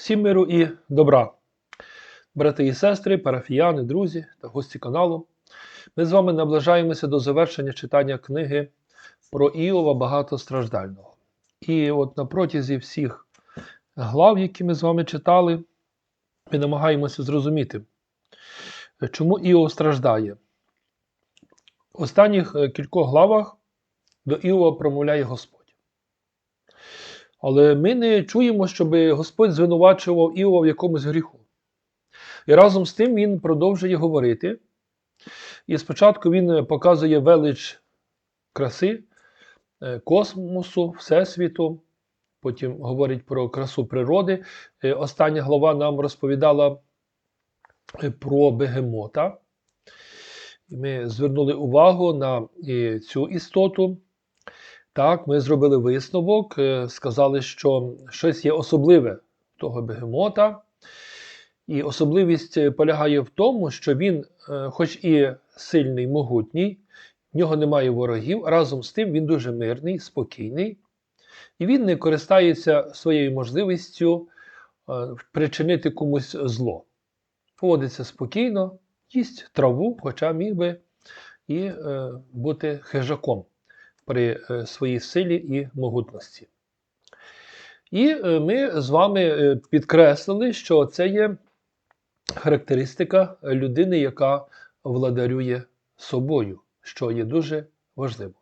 Всім миру і добра. Брати і сестри, парафіяни, друзі та гості каналу. Ми з вами наближаємося до завершення читання книги про Іова багатостраждального. І от на протязі всіх глав, які ми з вами читали, ми намагаємося зрозуміти, чому Іов страждає. В останніх е, кількох главах до Іова промовляє Господь. Але ми не чуємо, щоб Господь звинувачував Іова в якомусь гріху. І разом з тим він продовжує говорити. І спочатку він показує велич краси, е, космосу, Всесвіту, потім говорить про красу природи. Е, Остання глава нам розповідала е, про бегемота. Ми звернули увагу на цю істоту. Так, ми зробили висновок, е, сказали, що щось є особливе того бегемота. І особливість е, полягає в тому, що він, е, хоч і сильний, могутній, в нього немає ворогів, разом з тим він дуже мирний, спокійний, і він не користається своєю можливістю причинити комусь зло. Поводиться спокійно, їсть траву, хоча міг би і бути хижаком при е, своїй силі і могутності. І е, ми з вами е, підкреслили, що це є характеристика людини, яка владарює собою, що є дуже важливо.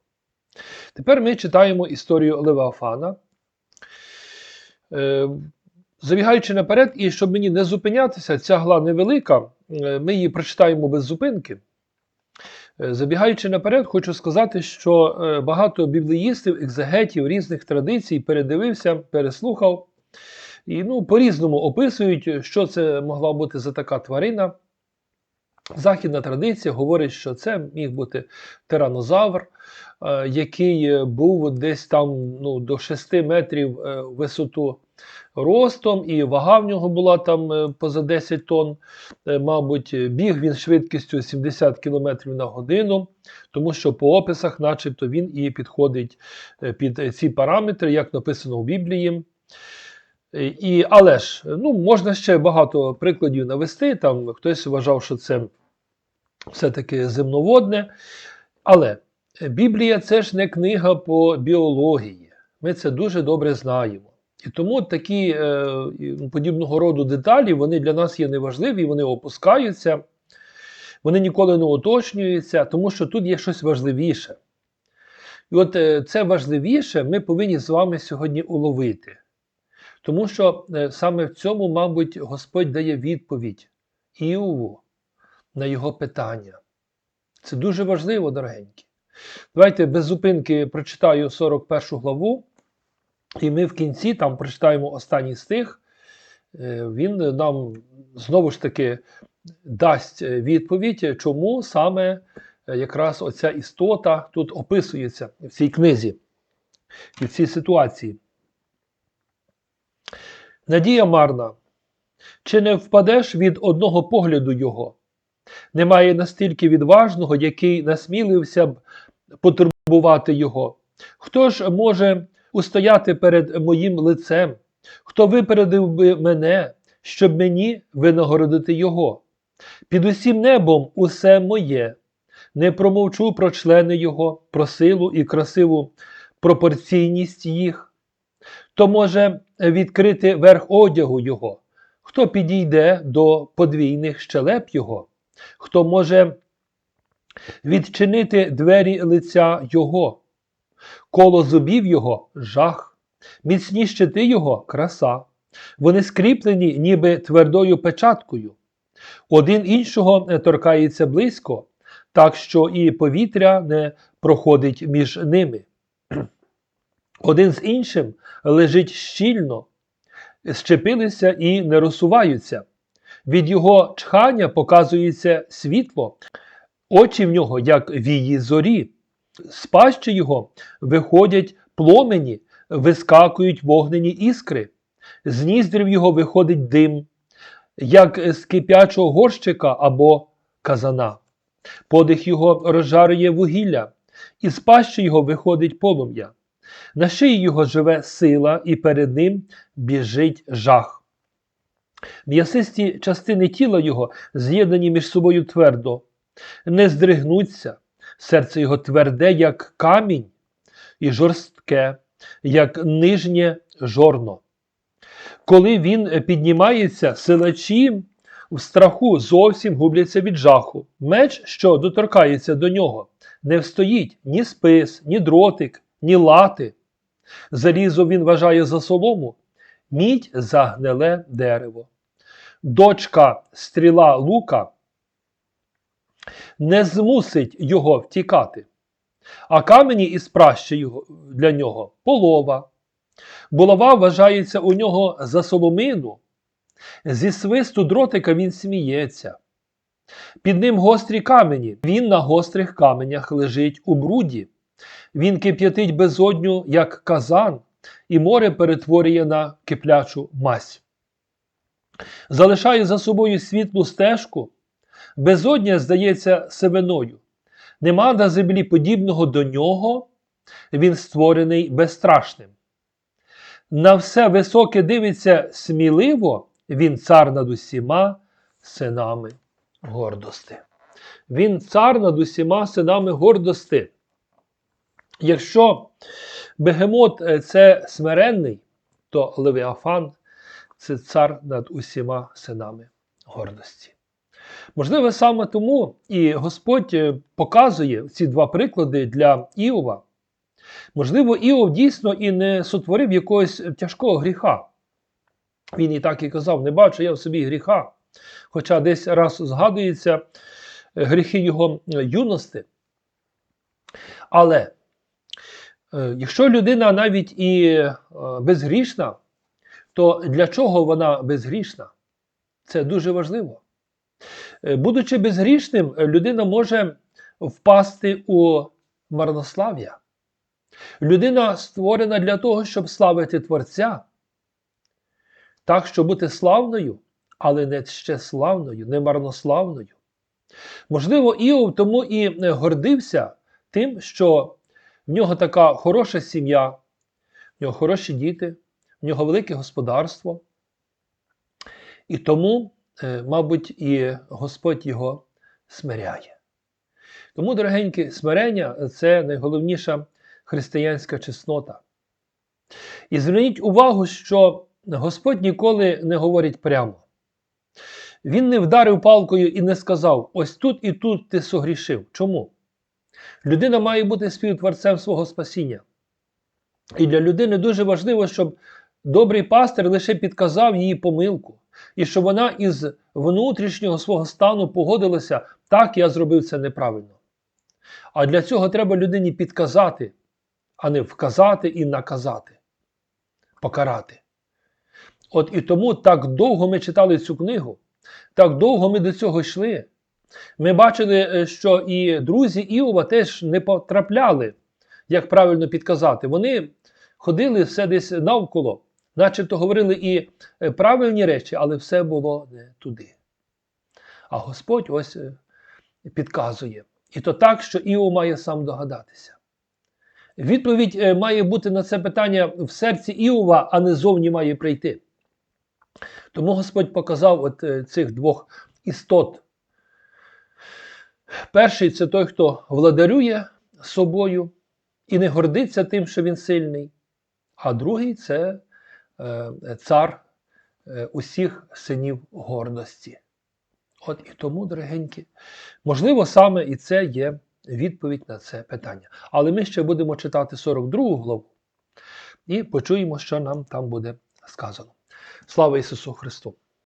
Тепер ми читаємо історію Левіафана. Е, Забігаючи наперед, і щоб мені не зупинятися, ця гла невелика, ми її прочитаємо без зупинки. Е, Забігаючи наперед, хочу сказати, що е, багато біблеїстів, екзегетів різних традицій передивився, переслухав і ну, по-різному описують, що це могла бути за така тварина. Західна традиція говорить, що це міг бути тиранозавр, е, який був десь там ну, до 6 метрів висоту ростом, і вага в нього була там е, поза 10 тонн. Е, Мабуть, біг він швидкістю 70 км на годину, тому що по описах, начебто, він і підходить е, під ці параметри, як написано в Біблії. І, але ж, ну, можна ще багато прикладів навести. Там хтось вважав, що це все-таки земноводне. Але Біблія це ж не книга по біології. Ми це дуже добре знаємо. І тому такі е, подібного роду деталі вони для нас є неважливі, вони опускаються, вони ніколи не уточнюються, тому що тут є щось важливіше. І от е, це важливіше ми повинні з вами сьогодні уловити. Тому що е, саме в цьому, мабуть, Господь дає відповідь Іову на його питання. Це дуже важливо, дорогенькі. Давайте без зупинки прочитаю 41 главу, і ми в кінці там прочитаємо останній стих. Е, Він нам знову ж таки дасть е, відповідь, чому саме е, якраз оця істота тут описується в цій книзі і в цій ситуації. Надія марна, чи не впадеш від одного погляду його? Немає настільки відважного, який насмілився б потурбувати його. Хто ж може устояти перед моїм лицем? Хто випередив би мене, щоб мені винагородити його? Під усім небом усе моє. Не промовчу про члени його, про силу і красиву пропорційність їх. То може відкрити верх одягу його, хто підійде до подвійних щелеп його, хто може відчинити двері лиця його, коло зубів його жах, міцні щити його краса. Вони скріплені, ніби твердою печаткою. Один іншого торкається близько, так що і повітря не проходить між ними. Один з іншим лежить щільно, щепилися і не розсуваються. Від його чхання показується світло, очі в нього, як вії зорі, з пащі його виходять пломені, вискакують вогнені іскри, з ніздрів його виходить дим, як з кип'ячого горщика або казана. Подих його розжарює вугілля, і з пащі його виходить полум'я. На шиї його живе сила, і перед ним біжить жах. М'ясисті частини тіла його з'єднані між собою твердо, не здригнуться, серце його тверде, як камінь, і жорстке, як нижнє жорно. Коли він піднімається, силачі в страху зовсім губляться від жаху. Меч, що доторкається до нього, не встоїть ні спис, ні дротик, ні лати. Залізо він вважає за солому, мідь за гниле дерево. Дочка стріла лука не змусить його втікати, а камені пращі його, для нього полова. Булава вважається у нього за соломину. Зі свисту дротика він сміється. Під ним гострі камені. Він на гострих каменях лежить у бруді. Він кип'ятить безодню, як казан, і море перетворює на киплячу мазь. Залишає за собою світлу стежку, безодня здається сивиною. Нема на землі подібного до нього, він створений безстрашним. На все високе дивиться сміливо, він цар над усіма синами гордости. Він цар над усіма синами гордости. Якщо бегемот е, це смиренний, то Левіафан це цар над усіма синами гордості. Можливо, саме тому і Господь е, показує ці два приклади для Іова. Можливо, Іов дійсно і не сотворив якогось тяжкого гріха. Він і так і казав: не бачу я в собі гріха. Хоча десь раз згадується е, гріхи його юності. Але е, якщо людина навіть і е, безгрішна, то для чого вона безгрішна? Це дуже важливо. Будучи безгрішним, людина може впасти у марнослав'я. Людина створена для того, щоб славити Творця. Так, щоб бути славною, але не ще славною, не марнославною. Можливо, Іов тому і гордився тим, що в нього така хороша сім'я, в нього хороші діти, в нього велике господарство. І тому, е, мабуть, і Господь його смиряє. Тому, дорогенькі, смирення це найголовніша християнська чеснота. І зверніть увагу, що Господь ніколи не говорить прямо. Він не вдарив палкою і не сказав: ось тут і тут ти согрішив. Чому? Людина має бути співтворцем свого спасіння. І для людини дуже важливо, щоб добрий пастир лише підказав її помилку, і щоб вона із внутрішнього свого стану погодилася, так я зробив це неправильно. А для цього треба людині підказати, а не вказати і наказати, покарати. От і тому так довго ми читали цю книгу, так довго ми до цього йшли. Ми бачили, е, що і друзі Іова теж не потрапляли, як правильно підказати. Вони ходили все десь навколо, начебто говорили і е, правильні речі, але все було не туди. А Господь ось е, підказує. І то так, що Іов має сам догадатися. Відповідь має бути на це питання в серці Іова, а не зовні має прийти. Тому Господь показав от е, цих двох істот. Перший це той, хто владарює собою і не гордиться тим, що він сильний. А другий це е, цар е, усіх синів гордості. От і тому, дорогенькі, можливо, саме і це є відповідь на це питання. Але ми ще будемо читати 42 главу і почуємо, що нам там буде сказано. Слава Ісусу Христу!